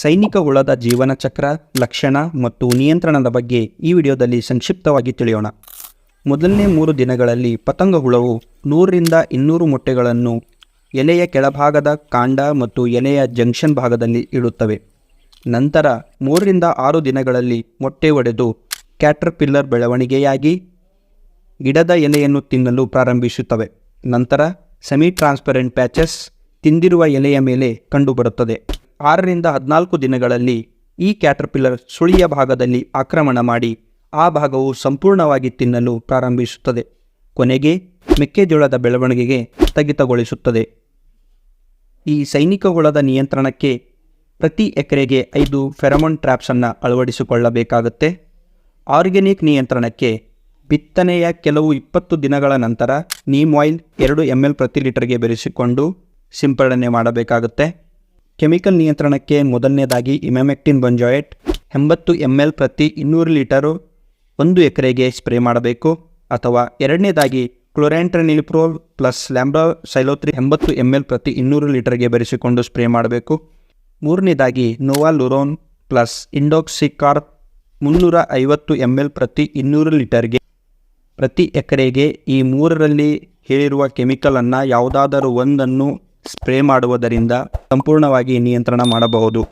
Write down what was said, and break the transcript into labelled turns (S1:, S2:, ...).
S1: ಸೈನಿಕ ಹುಳದ ಜೀವನ ಚಕ್ರ, ಲಕ್ಷಣ ಮತ್ತು ನಿಯಂತ್ರಣದ ಬಗ್ಗೆ ಈ ವಿಡಿಯೋದಲ್ಲಿ ಸಂಕ್ಷಿಪ್ತವಾಗಿ ತಿಳಿಯೋಣ. ಮೊದಲನೇ ಮೂರು ದಿನಗಳಲ್ಲಿ ಪತಂಗ ಹುಳವು ನೂರರಿಂದ ಇನ್ನೂರು ಮೊಟ್ಟೆಗಳನ್ನು ಎಲೆಯ ಕೆಳಭಾಗದ ಕಾಂಡ ಮತ್ತು ಎಲೆಯ ಜಂಕ್ಷನ್ ಭಾಗದಲ್ಲಿ ಇಡುತ್ತವೆ. ನಂತರ ಮೂರರಿಂದ ಆರು ದಿನಗಳಲ್ಲಿ ಮೊಟ್ಟೆ ಒಡೆದು ಕ್ಯಾಟರ್ಪಿಲ್ಲರ್ ಬೆಳವಣಿಗೆಯಾಗಿ ಗಿಡದ ಎಲೆಯನ್ನು ತಿನ್ನಲು ಪ್ರಾರಂಭಿಸುತ್ತವೆ. ನಂತರ ಸೆಮಿ ಟ್ರಾನ್ಸ್ಪರೆಂಟ್ ಪ್ಯಾಚಸ್ ತಿಂದಿರುವ ಎಲೆಯ ಮೇಲೆ ಕಂಡುಬರುತ್ತದೆ. ಆರರಿಂದ ಹದಿನಾಲ್ಕು ದಿನಗಳಲ್ಲಿ ಈ ಕ್ಯಾಟರ್ಪಿಲ್ಲರ್ ಸುಳಿಯ ಭಾಗದಲ್ಲಿ ಆಕ್ರಮಣ ಮಾಡಿ ಆ ಭಾಗವು ಸಂಪೂರ್ಣವಾಗಿ ತಿನ್ನಲು ಪ್ರಾರಂಭಿಸುತ್ತದೆ. ಕೊನೆಗೆ ಮೆಕ್ಕೆಜೋಳದ ಬೆಳವಣಿಗೆಗೆ ಸ್ಥಗಿತಗೊಳಿಸುತ್ತದೆ. ಈ ಸೈನಿಕ ಹುಳದ ನಿಯಂತ್ರಣಕ್ಕೆ ಪ್ರತಿ ಎಕರೆಗೆ ಐದು ಫೆರಮೋನ್ ಟ್ರ್ಯಾಪ್ಸನ್ನು ಅಳವಡಿಸಿಕೊಳ್ಳಬೇಕಾಗುತ್ತೆ. ಆರ್ಗ್ಯಾನಿಕ್ ನಿಯಂತ್ರಣಕ್ಕೆ ಬಿತ್ತನೆಯ ಕೆಲವು ಇಪ್ಪತ್ತು ದಿನಗಳ ನಂತರ ನೀಮ್ ಆಯಿಲ್ ಎರಡು ಎಂ ಎಲ್ ಪ್ರತಿ ಲೀಟರ್ಗೆ ಬೆರೆಸಿಕೊಂಡು ಸಿಂಪಡಣೆ ಮಾಡಬೇಕಾಗುತ್ತೆ. ಕೆಮಿಕಲ್ ನಿಯಂತ್ರಣಕ್ಕೆ ಮೊದಲನೇದಾಗಿ ಇಮೆಮೆಕ್ಟಿನ್ ಬಂಜಾಯೆಟ್ ಎಂಬತ್ತು ಎಂ ಎಲ್ ಪ್ರತಿ ಇನ್ನೂರು ಲೀಟರು ಒಂದು ಎಕರೆಗೆ ಸ್ಪ್ರೇ ಮಾಡಬೇಕು. ಅಥವಾ ಎರಡನೇದಾಗಿ ಕ್ಲೋರೆಂಟ್ರನಿಲ್ಪ್ರೋಲ್ ಪ್ಲಸ್ ಲ್ಯಾಂಬ್ರಾ ಸೈಲೋತ್ರಿ ಎಂಬತ್ತು ಎಂ ಎಲ್ ಪ್ರತಿ ಇನ್ನೂರು ಲೀಟರ್ಗೆ ಬೆರೆಸಿಕೊಂಡು ಸ್ಪ್ರೇ ಮಾಡಬೇಕು. ಮೂರನೇದಾಗಿ ನೋವಾಲುರೋನ್ ಪ್ಲಸ್ ಇಂಡೋಕ್ಸಿಕಾರ್ ಮುನ್ನೂರ ಐವತ್ತು ಎಂ ಎಲ್ ಪ್ರತಿ ಇನ್ನೂರು ಲೀಟರ್ಗೆ ಪ್ರತಿ ಎಕರೆಗೆ ಈ ಮೂರರಲ್ಲಿ ಹೇಳಿರುವ ಕೆಮಿಕಲನ್ನು ಯಾವುದಾದರೂ ಒಂದನ್ನು ಸ್ಪ್ರೇ ಮಾಡುವುದರಿಂದ ಸಂಪೂರ್ಣವಾಗಿ ನಿಯಂತ್ರಣ ಮಾಡಬಹುದು.